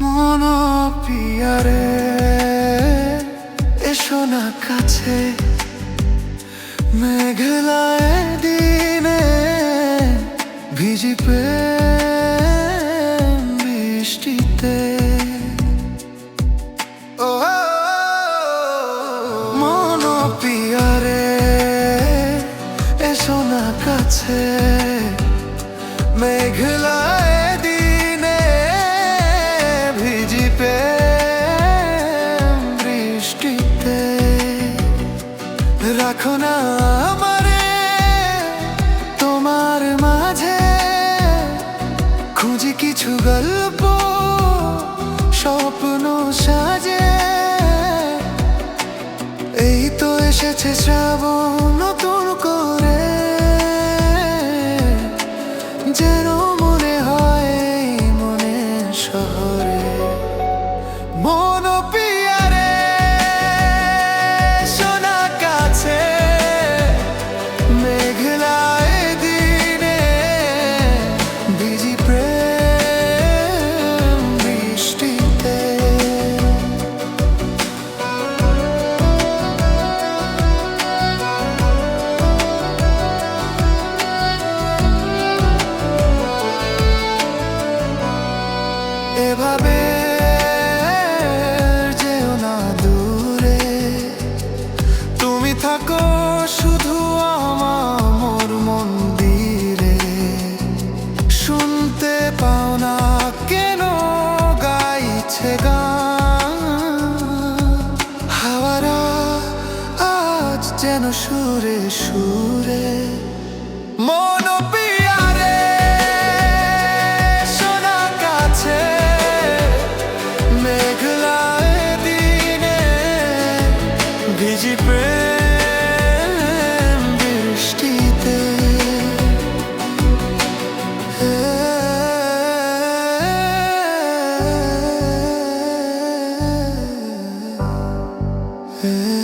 মন পিয়ারে, এসো না কাছে। মেঘলায় দিনে ভিজি বৃষ্টিতে। ও, মন পিয়ারে, এসো না কাছে। রাখো না আমারে তোমার মাঝে। খুঁজি কিছু গল্প স্বপ্ন সাজে। এই তো এসেছে শ্রাবণ এভাবে যেও না দূরে। তুমি থাকো শুধু আমার মন্দিরে। শুনতে পাও না কেন গাইছে গান। হাওয়ারা আজ যেন সুরে সুরে। মন Hey.